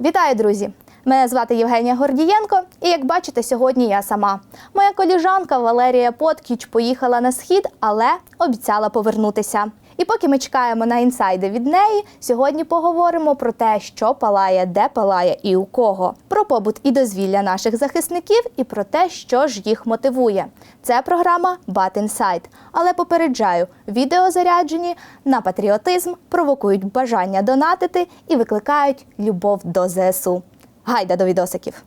Вітаю, друзі! Мене звати Євгенія Гордієнко, і як бачите, сьогодні я сама. Моя коліжанка Валерія Поткіч поїхала на схід, але обіцяла повернутися. І поки ми чекаємо на інсайди від неї, сьогодні поговоримо про те, що палає, де палає і у кого, про побут і дозвілля наших захисників, і про те, що ж їх мотивує. Це програма Бат Інсайд. Але попереджаю, відео заряджені на патріотизм, провокують бажання донатити і викликають любов до ЗСУ. Гайда до відосиків.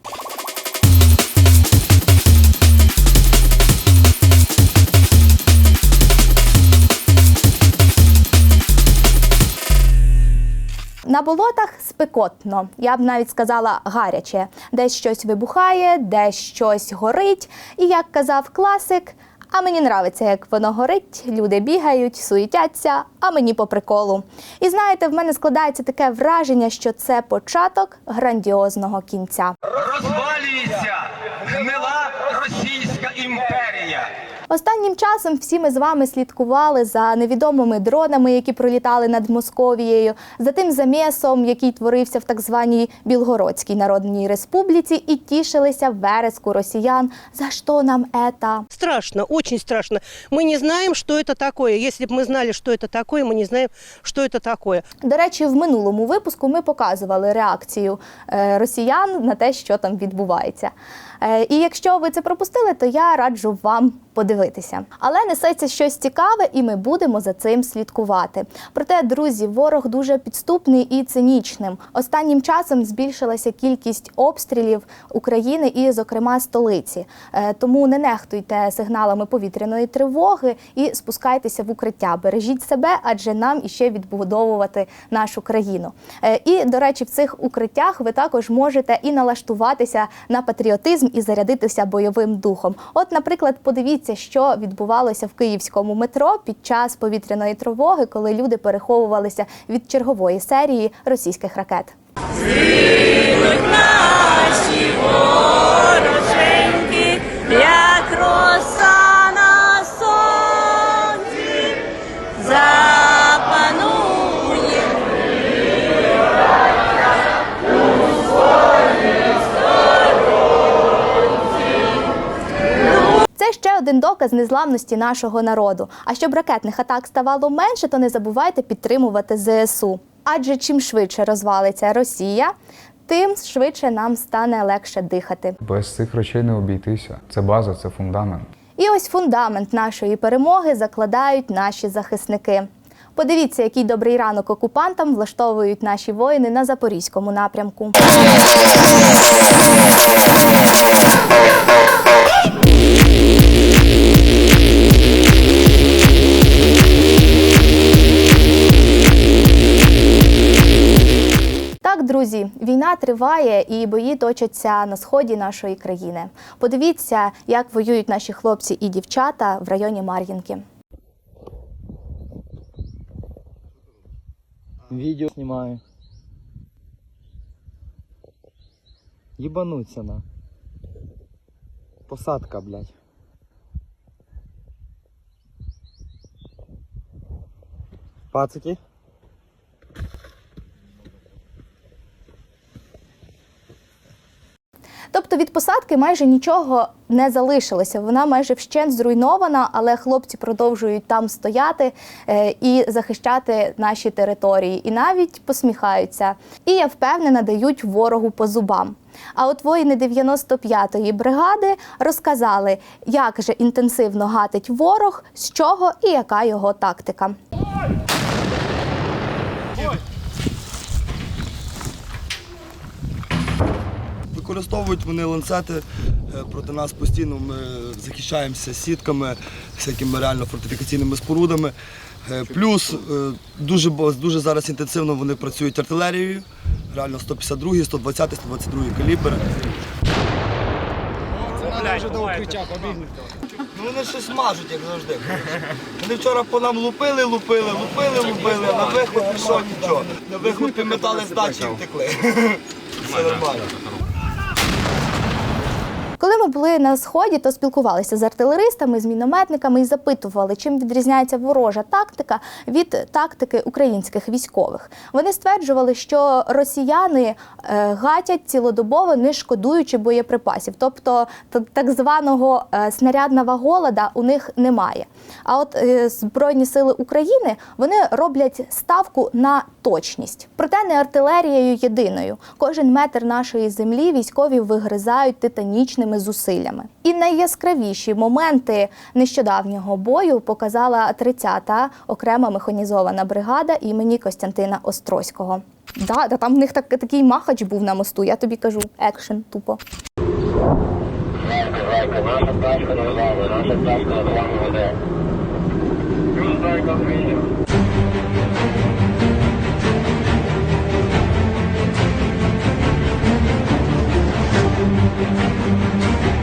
На болотах спекотно, я б навіть сказала гаряче. Десь щось вибухає, десь щось горить. І як казав класик, а мені нравиться, як воно горить, люди бігають, суетяться, а мені по приколу. І знаєте, в мене складається таке враження, що це початок грандіозного кінця. Розвалюється гнила Російська імперія. Останнім часом всі ми з вами слідкували за невідомими дронами, які пролітали над Московією, за тим замісом, який творився в так званій Білгородській Народній Республіці, і тішилися вереску росіян. За що нам ета? Страшно, очень страшно. Мы не знаем, что это такое. Если бы мы знали, что это такое, мы не знаем, что это такое. До речі, в минулому випуску ми показували реакцію е, росіян на те, що там відбувається. Е, І якщо ви це пропустили, то я раджу вам подивитися. Але несеться щось цікаве, і ми будемо за цим слідкувати. Проте, друзі, ворог дуже підступний і цинічним. Останнім часом збільшилася кількість обстрілів України і, зокрема, столиці. Е, Тому не нехтуйте сигналами повітряної тривоги і спускайтеся в укриття. Бережіть себе, адже нам іще відбудовувати нашу країну. Е, І, до речі, в цих укриттях ви також можете і налаштуватися на патріотизм і зарядитися бойовим духом. От, наприклад, подивіться, що відбувалося в київському метро під час повітряної тривоги, коли люди переховувалися від чергової серії російських ракет. як один доказ незламності нашого народу. А щоб ракетних атак ставало менше, то не забувайте підтримувати ЗСУ. Адже чим швидше розвалиться Росія, тим швидше нам стане легше дихати. Без цих речей не обійтися. Це база, це фундамент. І ось фундамент нашої перемоги закладають наші захисники. Подивіться, який добрий ранок окупантам влаштовують наші воїни на запорізькому напрямку. Друзі, війна триває і бої точаться на сході нашої країни. Подивіться, як воюють наші хлопці і дівчата в районі Мар'їнки. Видео снимаю. Ебануться на. Посадка, блядь. Пацики. Тобто від посадки майже нічого не залишилося. Вона майже вщент зруйнована, але хлопці продовжують там стояти е, і захищати наші території, і навіть посміхаються. І я впевнена, дають ворогу по зубам. А от воїни 95-ї бригади розказали, як же інтенсивно гатить ворог, з чого і яка його тактика. Використовують вони ланцети е, проти нас постійно. Ми захищаємося сітками, всякими реально фортифікаційними спорудами. Е, Плюс е, дуже, дуже зараз інтенсивно вони працюють артилерією. Реально 152, 120, 122 калібр. Ну вони щось мажуть, як завжди. Вони вчора по нам лупили, лупили, лупили, лупили, на виход пішов нічого. На виход піметали здачі і втекли. Все нормально. Були на сході, то спілкувалися з артилеристами, з мінометниками і запитували, чим відрізняється ворожа тактика від тактики українських військових. Вони стверджували, що росіяни е, гатять цілодобово, не шкодуючи боєприпасів, тобто так званого е, снарядного голода у них немає. А от е, Збройні сили України вони роблять ставку на точність. Проте не артилерією єдиною. Кожен метр нашої землі військові вигризають титанічними зусиллями. І найяскравіші моменти нещодавнього бою показала 30-та окрема механізована бригада імені Костянтина Острозького. Да, да, там в них так, такий махач був на мосту. Я тобі кажу, екшен тупо. Правда ж,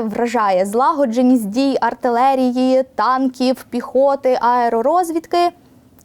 вражає злагодженість дій артилерії, танків, піхоти, аеророзвідки.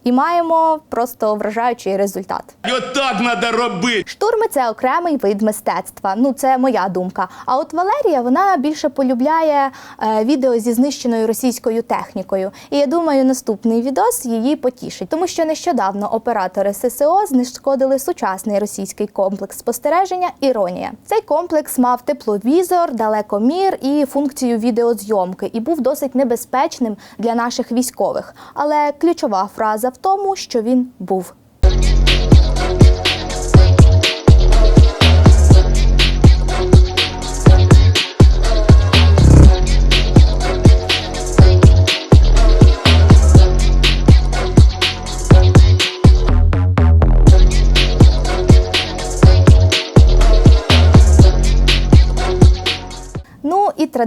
І маємо просто вражаючий результат. От так надо робити. Штурми це окремий вид мистецтва. Ну це моя думка. А от Валерія вона більше полюбляє е, відео зі знищеною російською технікою. І я думаю, наступний відос її потішить, тому що нещодавно оператори ССО знешкодили сучасний російський комплекс спостереження. Іронія. Цей комплекс мав тепловізор, далекомір і функцію відеозйомки, і був досить небезпечним для наших військових. Але ключова фраза в тому, що він був.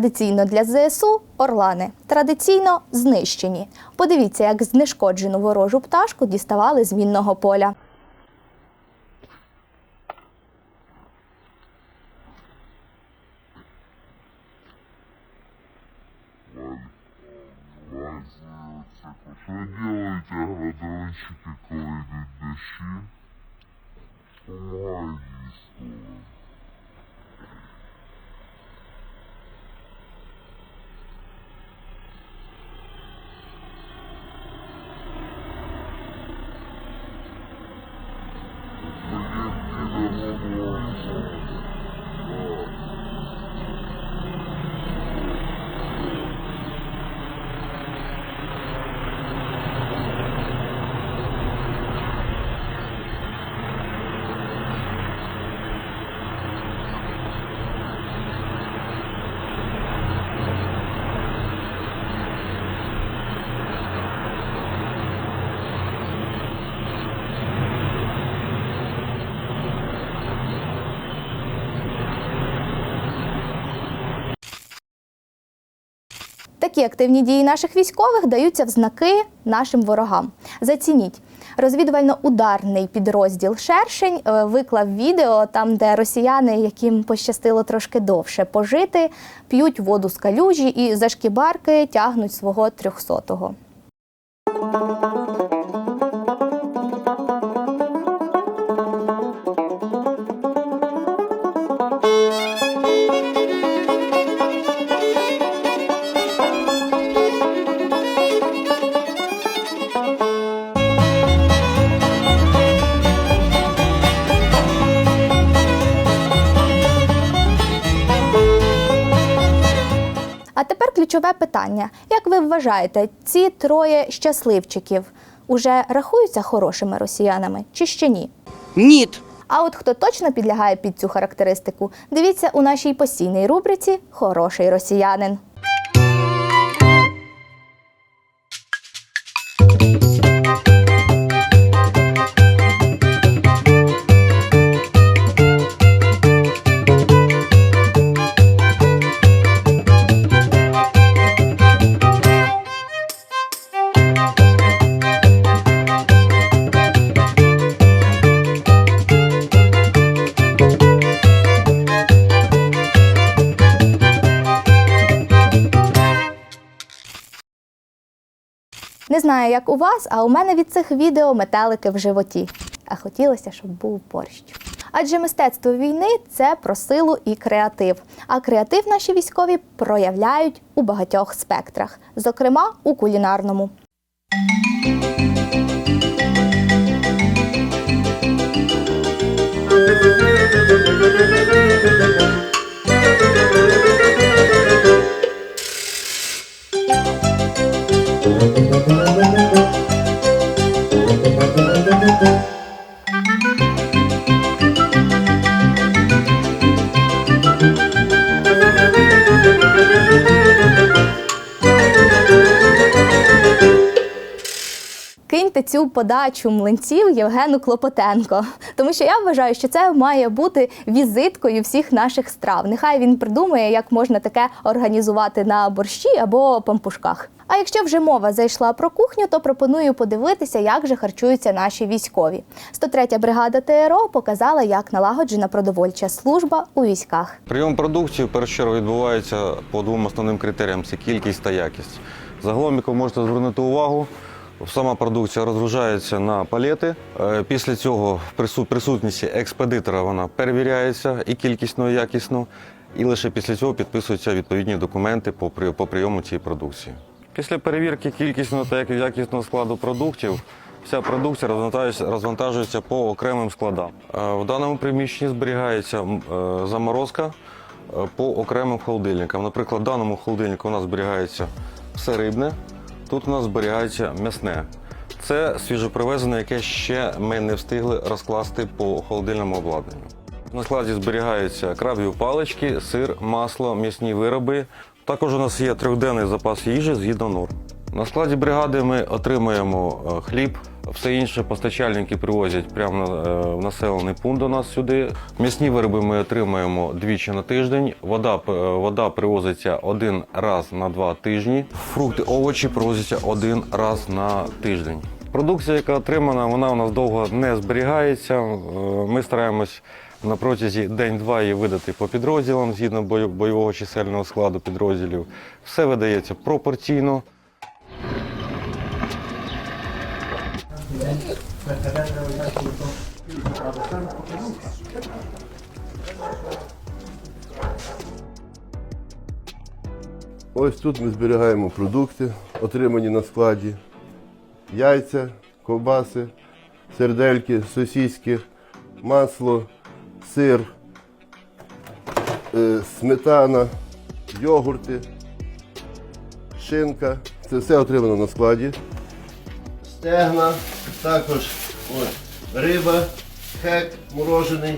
Традиційно для ЗСУ орлани. Традиційно знищені. Подивіться, як знешкоджену ворожу пташку діставали з мінного поля. Что делаете, градончики, Такі активні дії наших військових даються в знаки нашим ворогам. Зацініть. Розвідувально-ударний підрозділ Шершень е, виклав відео там, де росіяни, яким пощастило трошки довше пожити, п'ють воду з калюжі і за шкібарки тягнуть свого трьохсотого. Ключове питання: як ви вважаєте, ці троє щасливчиків уже рахуються хорошими росіянами чи ще ні? Ні. А от хто точно підлягає під цю характеристику, дивіться у нашій постійній рубриці Хороший росіянин. Знаю, як у вас, а у мене від цих відео метелики в животі. А хотілося, щоб був борщ. Адже мистецтво війни це про силу і креатив. А креатив наші військові проявляють у багатьох спектрах, зокрема у кулінарному. Киньте цю подачу млинців Євгену Клопотенко, тому що я вважаю, що це має бути візиткою всіх наших страв. Нехай він придумає, як можна таке організувати на борщі або пампушках. А якщо вже мова зайшла про кухню, то пропоную подивитися, як же харчуються наші військові. 103-я бригада ТРО показала, як налагоджена продовольча служба у військах. Прийом продукції в першу відбувається по двом основним критеріям це кількість та якість. Загалом, як ви можете звернути увагу, сама продукція розгружається на палети. Е, Після цього в присутності експедитора вона перевіряється і кількісно, і якісно. І лише після цього підписуються відповідні документи по, при- по прийому цієї продукції. Після перевірки кількісного та якісного складу продуктів вся продукція розвантажується, по окремим складам. Е, В даному приміщенні зберігається е, заморозка по окремим холодильникам. Наприклад, в даному холодильнику у нас зберігається все рибне, тут у нас зберігається м'ясне. Це свіжопривезене, яке ще ми не встигли розкласти по холодильному обладнанню. На складі зберігаються крабові палички, сир, масло, м'ясні вироби. Також у нас є трьохденний запас їжі згідно норм. На складі бригади ми отримуємо е, хліб, все інше постачальники привозять прямо е, в населений пункт до нас сюди. М'ясні вироби ми отримуємо двічі на тиждень. Вода, е, вода привозиться один раз на два тижні. Фрукти, овочі привозяться один раз на тиждень. Продукція, яка отримана, вона у нас довго не зберігається. Е, Ми стараємось на протязі день-два її видати по підрозділам згідно бойового чисельного складу підрозділів. Все видається пропорційно. Ось тут ми зберігаємо продукти, отримані на складі. Яйця, ковбаси, сердельки, сосиски, масло, сир, е, сметана, йогурти, шинка. Це все отримано на складі. Стегна, також ось, риба, хек морожений.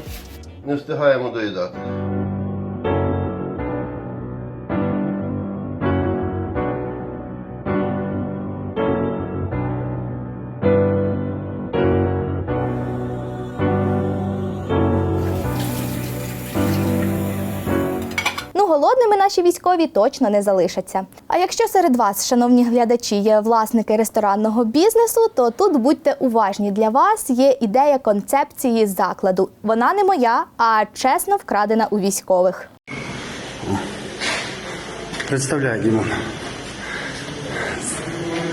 Не встигаємо доїдати. Військові точно не залишаться. А якщо серед вас, шановні глядачі, є власники ресторанного бізнесу, то тут будьте уважні. Для вас є ідея концепції закладу. Вона не моя, а чесно вкрадена у військових. Представляю, Дімон.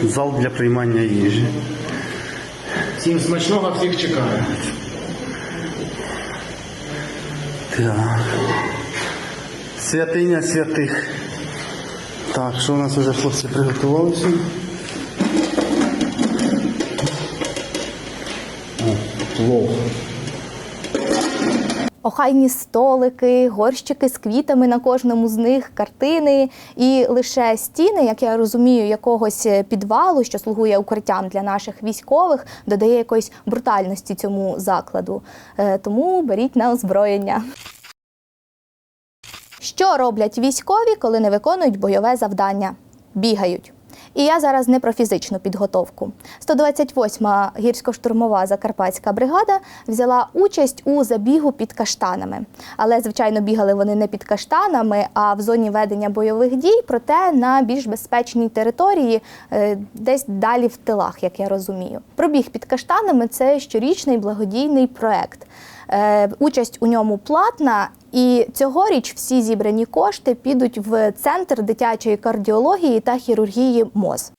Зал для приймання їжі. Всім смачного, всіх чекаю. Так. Святиня святих. Так, що у нас вже хлопці приготувалися? Плов. охайні столики, горщики з квітами на кожному з них, картини, і лише стіни, як я розумію, якогось підвалу, що слугує укриттям для наших військових, додає якоїсь брутальності цьому закладу. Е, Тому беріть на озброєння. Що роблять військові, коли не виконують бойове завдання? Бігають. І я зараз не про фізичну підготовку. 128-ма гірсько-штурмова закарпатська бригада взяла участь у забігу під каштанами. Але, звичайно, бігали вони не під каштанами, а в зоні ведення бойових дій, проте на більш безпечній території, е, десь далі в тилах, як я розумію. Пробіг під каштанами це щорічний благодійний проект. Е, Участь у ньому платна, і цьогоріч всі зібрані кошти підуть в центр дитячої кардіології та хірургії МОЗ.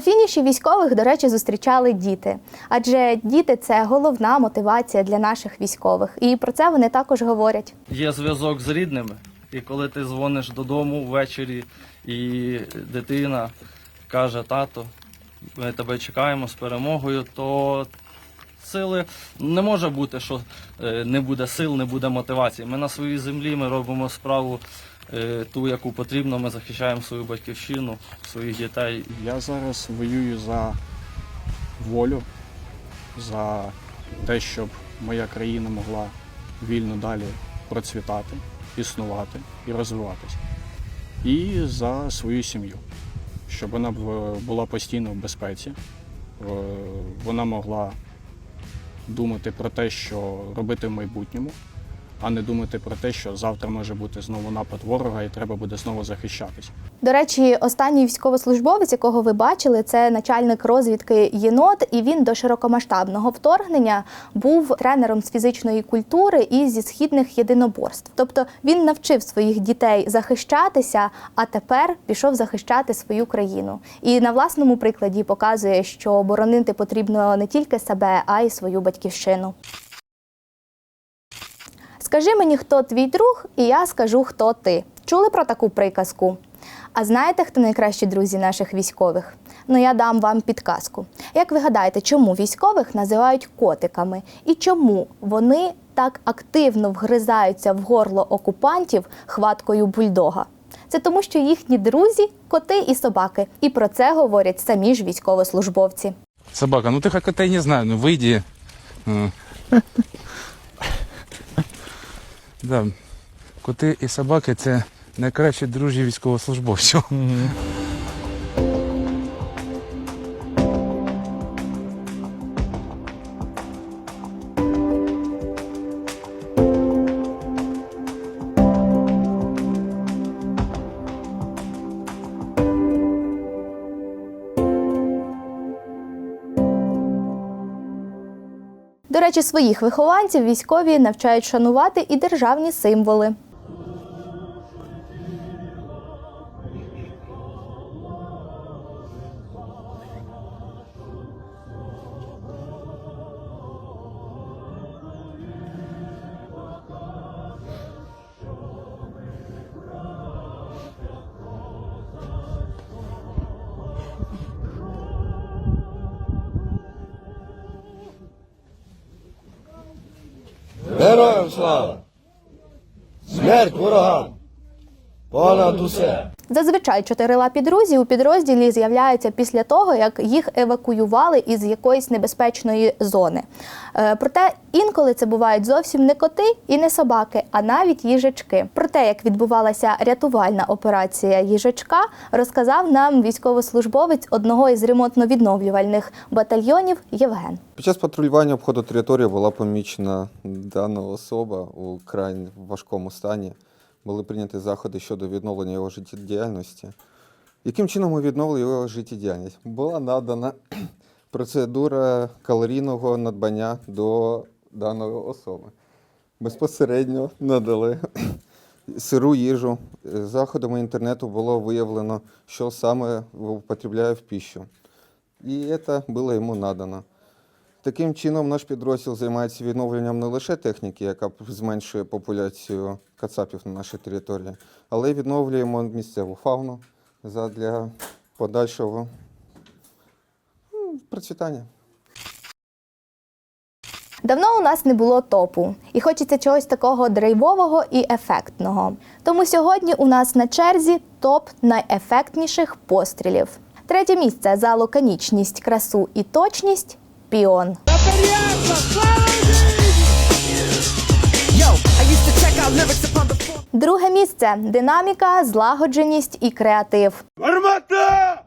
Фініші військових, до речі, зустрічали діти, адже діти це головна мотивація для наших військових, і про це вони також говорять. Є зв'язок з рідними, і коли ти дзвониш додому ввечері, і дитина каже: тато, ми тебе чекаємо з перемогою, то сили не може бути, що е, не буде сил, не буде мотивації. Ми на своїй землі ми робимо справу ту, яку потрібно. Ми захищаємо свою батьківщину, своїх дітей. Я зараз воюю за волю, за те, щоб моя країна могла вільно далі процвітати, існувати і розвиватися. І за свою сім'ю, щоб вона була постійно в безпеці, е, вона могла думати про те, що робити в майбутньому, а не думати про те, що завтра може бути знову напад ворога і треба буде знову захищатись. До речі, останній військовослужбовець, якого ви бачили, це начальник розвідки єнот, і він до широкомасштабного вторгнення був тренером з фізичної культури і зі східних єдиноборств. Тобто він навчив своїх дітей захищатися, а тепер пішов захищати свою країну. І на власному прикладі показує, що боронити потрібно не тільки себе, а й свою батьківщину. Скажи мені, хто твій друг, і я скажу, хто ти. Чули про таку приказку? А знаєте, хто найкращі друзі наших військових? Ну я дам вам підказку. Як ви гадаєте, чому військових називають котиками і чому вони так активно вгризаються в горло окупантів хваткою бульдога? Це тому, що їхні друзі коти і собаки, і про це говорять самі ж військовослужбовці. Собака, ну ти як кота, не знаю, ну вийди. Да. Коти і собаки це найкращі друзі військовослужбовців. До речі, своїх вихованців військові навчають шанувати і державні символи. Слава! Смерть ворогам! Понад усе. Зазвичай чотирилапі друзі у підрозділі з'являються після того, як їх евакуювали із якоїсь небезпечної зони. Е, Проте інколи це бувають зовсім не коти і не собаки, а навіть їжачки. Про те, як відбувалася рятувальна операція їжачка, розказав нам військовослужбовець одного із ремонтно-відновлювальних батальйонів Євген. Під час патрулювання обходу території була помічена дана особа у край важкому стані. Були прийняті заходи щодо відновлення його життєдіяльності. Яким чином ми відновили його життєдіяльність? Була надана процедура калорійного надбання до даної особи. Безпосередньо надали сиру їжу. Заходами інтернету було виявлено, що саме употребляє в піщу. І це було йому надано. Таким чином, наш підрозділ займається відновленням не лише техніки, яка зменшує популяцію кацапів на нашій території, але й відновлюємо місцеву фауну для подальшого процвітання. Давно у нас не було топу, і хочеться чогось такого драйвового і ефектного. Тому сьогодні у нас на черзі топ найефектніших пострілів. Третє місце за лаконічність, красу і точність піон. Друге місце динаміка, злагодженість і креатив. Армата!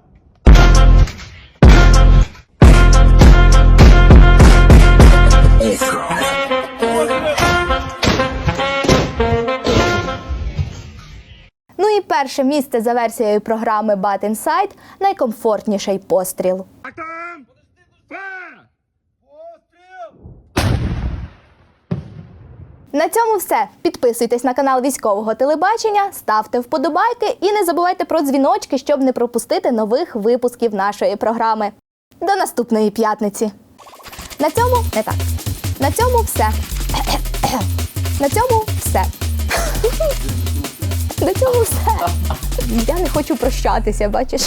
Ну і перше місце за версією програми Bat Inside – найкомфортніший постріл. Там! На цьому все. Підписуйтесь на канал військового телебачення, ставте вподобайки і не забувайте про дзвіночки, щоб не пропустити нових випусків нашої програми. До наступної п'ятниці. На цьому не так. На цьому все. На цьому все. На цьому все. Я не хочу прощатися, бачиш.